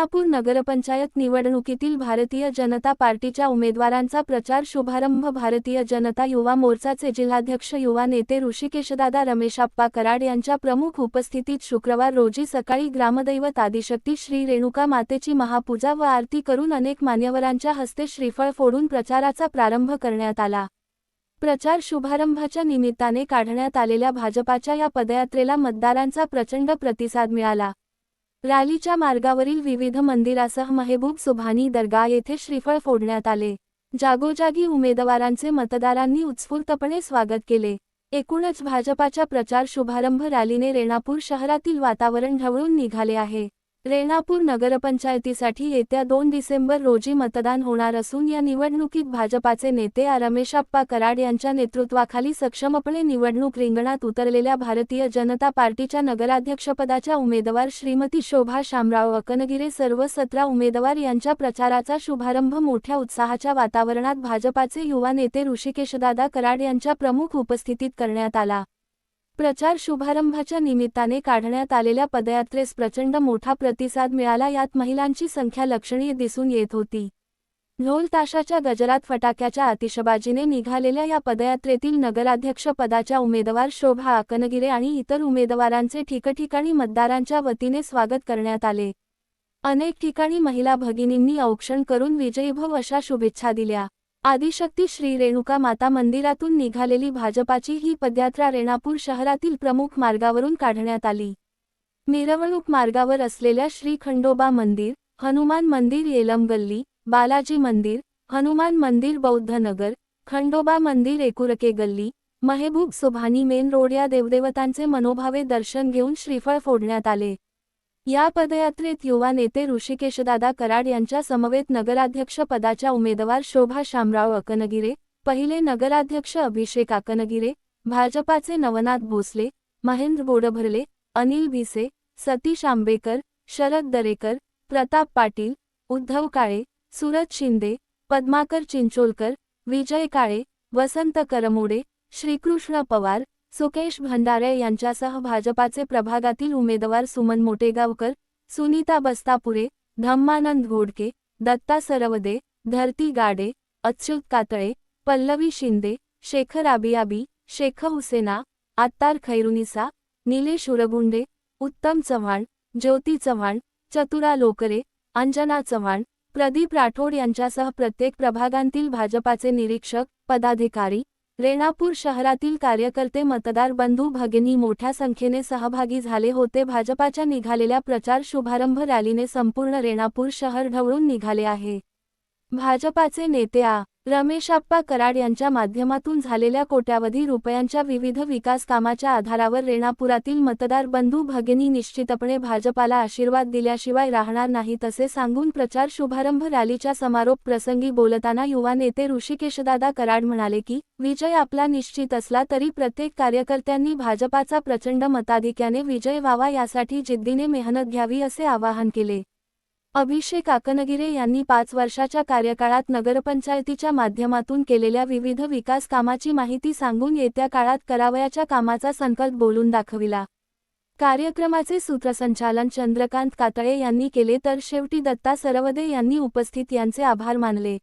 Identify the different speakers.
Speaker 1: कोल्हापूर नगरपंचायत निवडणुकीतील भारतीय जनता पार्टीच्या उमेदवारांचा प्रचार शुभारंभ. भारतीय जनता युवा मोर्चाचे जिल्हाध्यक्ष युवा नेते ऋषिकेशदादा रमेशाप्पा कराड यांच्या प्रमुख उपस्थितीत शुक्रवार रोजी सकाळी ग्रामदैवत आदिशक्ती श्री रेणुका मातेची महापूजा व आरती करून अनेक मान्यवरांच्या हस्ते श्रीफळ फोडून प्रचाराचा प्रारंभ करण्यात आला. प्रचार शुभारंभाच्या निमित्ताने काढण्यात आलेल्या भाजपाच्या या पदयात्रेला मतदारांचा प्रचंड प्रतिसाद मिळाला. रॅलीच्या मार्गावरील विविध मंदिरासह महेबूब सुभानी दर्गा येथे श्रीफळ फोडण्यात आले. जागोजागी उमेदवारांचे मतदारांनी उत्स्फूर्तपणे स्वागत केले. एकूणच भाजपाच्या प्रचार शुभारंभ रॅलीने रेणापूर शहरातील वातावरण ढवळून निघाले आहे. रेणापूर नगरपंचायतीसाठी येत्या दोन डिसेंबर रोजी मतदान होणार असून या निवडणुकीत भाजपाचे नेते रमेशाप्पा कराड यांच्या नेतृत्वाखाली सक्षमपणे निवडणूक रिंगणात उतरलेल्या भारतीय जनता पार्टीच्या नगराध्यक्षपदाच्या उमेदवार श्रीमती शोभा शामराव अकनगिरे सर्व सतरा उमेदवार यांच्या प्रचाराचा शुभारंभ मोठ्या उत्साहाच्या वातावरणात भाजपाचे युवा नेते ऋषिकेशदादा कराड यांच्या प्रमुख उपस्थितीत करण्यात आला. प्रचार शुभारंभाच्या निमित्ताने काढण्यात आलेल्या पदयात्रेस प्रचंड मोठा प्रतिसाद मिळाला. यात महिलांची संख्या लक्षणीय दिसून येत होती. ढोल ताशाच्या गजरात फटाक्याच्या आतिषबाजीने निघालेल्या या पदयात्रेतील नगराध्यक्ष पदाच्या उमेदवार शोभा आकनगिरे आणि इतर उमेदवारांचे ठिकठिकाणी मतदारांच्या वतीने स्वागत करण्यात आले. अनेक ठिकाणी महिला भगिनींनी औक्षण करून विजयीभव अशा शुभेच्छा दिल्या. आदिशक्ती श्री रेणुका माता मंदिरातून निघालेली भाजपाची ही पदयात्रा रेणापूर शहरातील प्रमुख मार्गावरून काढण्यात आली. मिरवणूक मार्गावर असलेल्या श्री खंडोबा मंदिर हनुमान मंदिर येलम गल्ली बालाजी मंदिर हनुमान मंदिर बौद्धनगर खंडोबा मंदिर एकुरके गल्ली मेहबूब सुभानी मेन रोड या देवदेवतांचे मनोभावे दर्शन घेऊन श्रीफळ फोडण्यात आले. या पदयात्रेत युवा नेते ऋषिकेशदादा कराड यांच्या समवेत नगराध्यक्ष पदाच्या उमेदवार शोभा शामराव अकनगिरे पहिले नगराध्यक्ष अभिषेक अकनगिरे भाजपाचे नवनाथ भोसले महेंद्र बोडभरले अनिल भिसे सतीश आंबेकर शरद दरेकर प्रताप पाटील उद्धव काळे सुरज शिंदे पद्माकर चिंचोलकर विजय काळे वसंत करमोडे श्रीकृष्ण पवार सुकेश भंडारे यांच्यासह भाजपाचे प्रभागातील उमेदवार सुमन मोटेगावकर सुनीता बस्तापुरे धम्मानंद घोडके दत्ता सरवदे धरती गाडे अच्युत कातळे पल्लवी शिंदे शेखर आबियाबी शेख हुसेना आत्तार खैरुनिसा निलेश उरगुंडे उत्तम चव्हाण ज्योती चव्हाण चतुरा लोकरे अंजना चव्हाण प्रदीप राठोड यांच्यासह प्रत्येक प्रभागांतील भाजपाचे निरीक्षक पदाधिकारी रेणापूर शहरातील कार्यकर्ते मतदार बंधू भगिनी मोठ्या संख्येने सहभागी झाले होते भाजपाच्या निघालेल्या प्रचार शुभारंभ रॅलीने संपूर्ण रेणापूर शहर ढवळून निघाले आहे भाजपाचे नेते आ. रमेशाप्पा कराड यांच्या माध्यमातून झालेल्या कोट्यावधी रुपयांच्या विविध विकास कामाच्या आधारावर रेणापुरातील मतदार बंधू भगिनी निश्चितपणे भाजपाला आशीर्वाद दिल्याशिवाय राहणार नाही तसे सांगून प्रचार शुभारंभ रॅलीच्या समारोप प्रसंगी बोलताना युवा नेते ऋषिकेशदादा कराड म्हणाले की विजय आपला निश्चित असला तरी प्रत्येक कार्यकर्त्यांनी भाजपाचा प्रचंड मताधिक्याने विजय व्हावा यासाठी जिद्दीने मेहनत घ्यावी असे आवाहन केले. अभिषेक आकनगिरे यांनी पाच वर्षाच्या कार्यकाळात नगरपंचायतीच्या माध्यमातून केलेल्या विविध विकास कामाची माहिती सांगून येत्या काळात करावयाच्या कामाचा संकल्प बोलून दाखविला. कार्यक्रमाचे सूत्रसंचालन चंद्रकांत कातळे यांनी केले तर शेवटी दत्ता सरवदे यांनी उपस्थित यांचे आभार मानले.